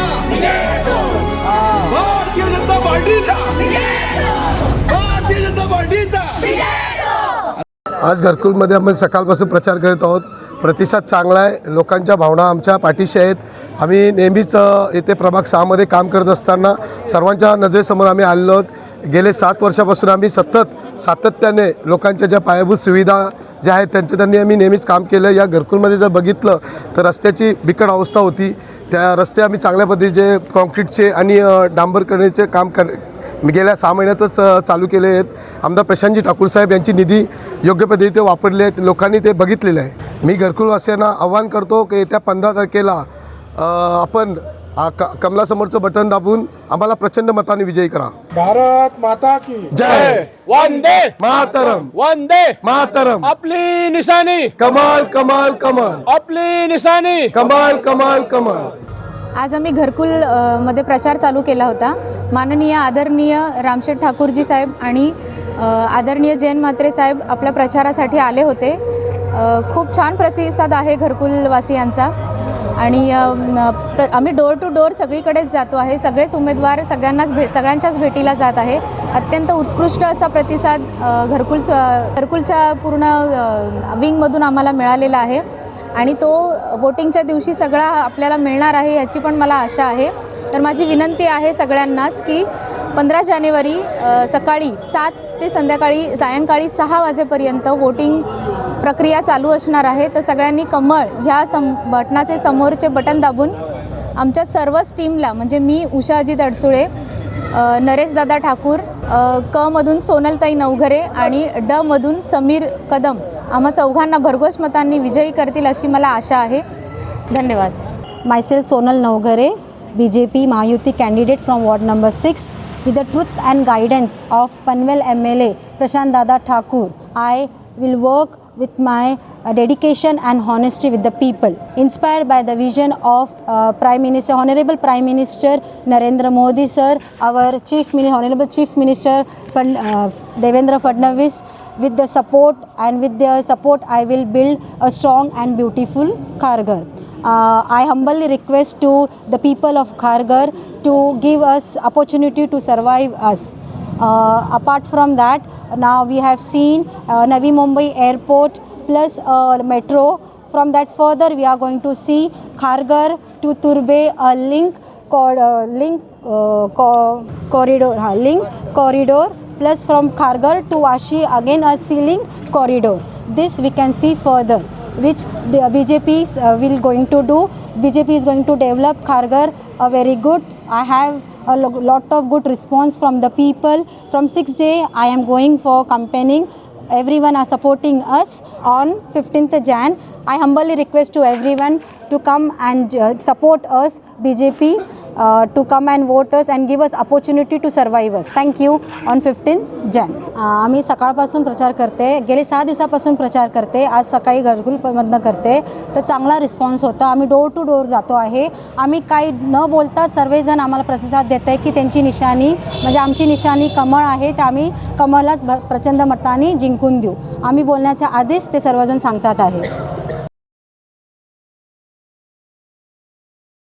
पार्टीचा भारतीय जनता पार्टीचा. भारतीय जनता पार्टीचा. आज घरकुलमध्ये आपण सकाळपासून प्रचार करत आहोत. प्रतिसाद चांगला आहे. लोकांच्या भावना आमच्या पाठीशी आहेत. आम्ही नेहमीच येथे प्रभाग सहामध्ये काम करत असताना सर्वांच्या नजरेसमोर आम्ही आलेलो आहोत. गेले सात वर्षापासून आम्ही सतत सातत्याने लोकांच्या ज्या पायाभूत सुविधा ज्या आहेत त्यांचं त्यांनी आम्ही नेहमीच काम केलं. या घरकुलमध्ये जर बघितलं तर रस्त्याची बिकट अवस्था होती. त्या रस्ते आम्ही चांगल्या पद्धतीचे कॉन्क्रीटचे आणि डांबर करण्याचे काम कर मी गेल्या सहा महिन्यातच चालू केले आहेत. आमदार प्रशांतजी ठाकूर साहेब यांची निधी योग्य पद्धतीने वापरले आहेत. लोकांनी ते बघितलेलं आहे. मी घरकुलवासियांना आव्हान करतो की येत्या पंधरा तारखेला आपण आ, क कमलासमोरचं बटन दाबून आम्हाला प्रचंड मताने विजयी करा. भारत माता की जय. वंदे. मातरम. वंदे. मातरम. आपली निशाणी. कमाल कमाल कमाल. आपली निशाणी. कमाल कमाल कमाल. आज आम्ही घरकुल अ, मध्ये प्रचार चालू केला होता. माननीय आदरणीय रामशेठ ठाकूरजी साहेब आणि अ, आदरणीय जैन म्हात्रे साहेब आपल्या प्रचारासाठी आले होते. अ, खूप छान प्रतिसाद आहे घरकुलवासियांचा. आणि प्र आम्ही डोअर टू डोअर सगळीकडेच जातो आहे. सगळेच उमेदवार सगळ्यांनाच भेट सगळ्यांच्याच भेटीला जात आहे. अत्यंत उत्कृष्ट असा प्रतिसाद घरकुल घरकुलच्या पूर्ण विंगमधून आम्हाला मिळालेला आहे. आणि तो वोटिंगच्या दिवशी सगळा आपल्याला मिळणार आहे याची पण मला आशा आहे. तर माझी विनंती आहे सगळ्यांनाच की पंधरा जानेवारी सकाळी सात ते संध्याकाळी सायंकाळी सहा वाजेपर्यंत वोटिंग प्रक्रिया चालू असणार आहे. तर सगळ्यांनी कमळ ह्या सम बटनाचे समोरचे बटन दाबून आमच्या सर्वच टीमला म्हणजे मी उषा दडसुळे अडसुळे नरेशदादा ठाकूर क मधून सोनलताई नवघरे आणि ड मधून समीर कदम आम्हा चौघांना भरघोस मतांनी विजयी करतील अशी मला आशा आहे. धन्यवाद. मायसेल Sonal Naughare BJP Navgare, BJP Mayuti candidate from Ward number 6. With the truth and guidance of Panvel MLA Prashant Dada Thakur, I will work with my uh, dedication and honesty with the people. Inspired by the vision of uh, Prime Minister, Honorable Prime Minister Narendra Modi sir, our Chief Minister, Honorable Chief Minister uh, Devendra Fadnavis, with the support and with their support, I will build a strong and beautiful Kharghar. Uh, I humbly request to the people of Kharghar to give us opportunity to survive us. Uh, apart from that, now we have seen uh, Navi Mumbai airport plus uh, metro. From that further, we are going to see Kharghar to Turbe a link, uh, link co- corridor, link corridor. Plus from Kharghar to Vashi again a ceiling corridor. This we can see further which the BJP uh, will going to do. BJP is going to develop Kharghar a very good. I have a lot of good response from the people. From sixth day, I am going for campaigning. Everyone are supporting us on 15th Jan. I humbly request to everyone to come and uh, support us, BJP, uh, to come and vote us and give us opportunity to survive us. Thank you on 15th Jan. Uh, आम्ही सकाळपासून प्रचार करते गेले सहा दिवसापासून प्रचार करते आज सकाळी घरगुलमधनं करते. तर चांगला रिस्पॉन्स होता. आम्ही डोर टू डोर जातो आहे. आम्ही काही न बोलता सर्वजण आम्हाला प्रतिसाद देत आहे की त्यांची निशाणी म्हणजे आमची निशाणी कमळ आहे तर आम्ही कमळलाच भ- प्रचंड मताने जिंकून देऊ. आम्ही बोलण्याच्या आधीच ते सर्वजण सांगतात आहे.